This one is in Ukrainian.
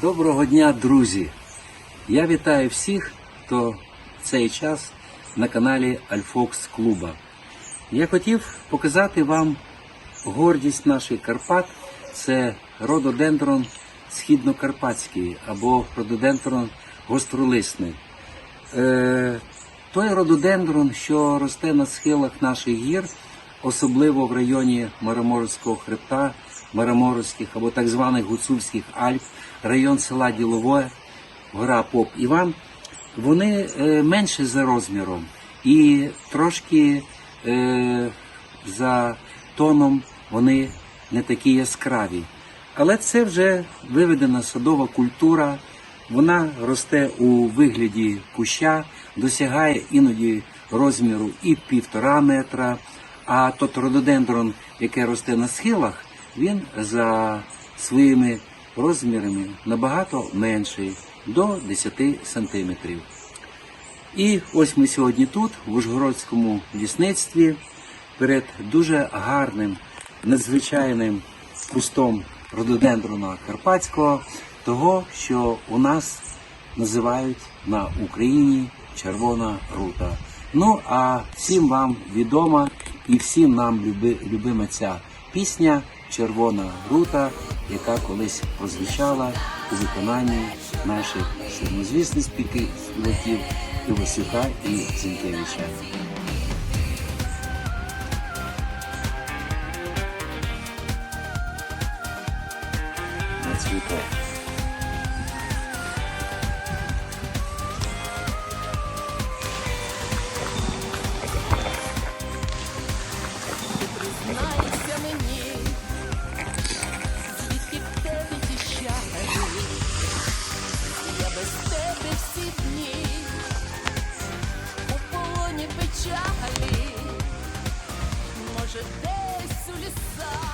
Доброго дня, друзі! Я вітаю всіх, хто в цей час на каналі Альфокс Клуба. Я хотів показати вам гордість наших Карпат. Це рододендрон східнокарпатський або рододендрон гостролисний. Е, той рододендрон, що росте на схилах наших гір, особливо в районі Мараморського хребта, Мараморських або так званих Гуцульських Альп, район села Ділове, гора Поп Іван, вони е, менше за розміром і трошки е, за тоном вони не такі яскраві. Але це вже виведена садова культура, вона росте у вигляді куща, досягає іноді розміру і півтора метра. А тот рододендрон, який росте на схилах, він за своїми розмірами набагато менший до 10 сантиметрів. І ось ми сьогодні тут, в Ужгородському лісництві, перед дуже гарним, надзвичайним кустом рододендрона карпатського, того, що у нас називають на Україні червона рута. Ну а всім вам відома і всім нам люби, любима ця пісня Червона рута, яка колись прозвучала у виконанні наших славнозвісних спіки- співаків Івасюка і Зінкевича. На цвіток. je t'ai.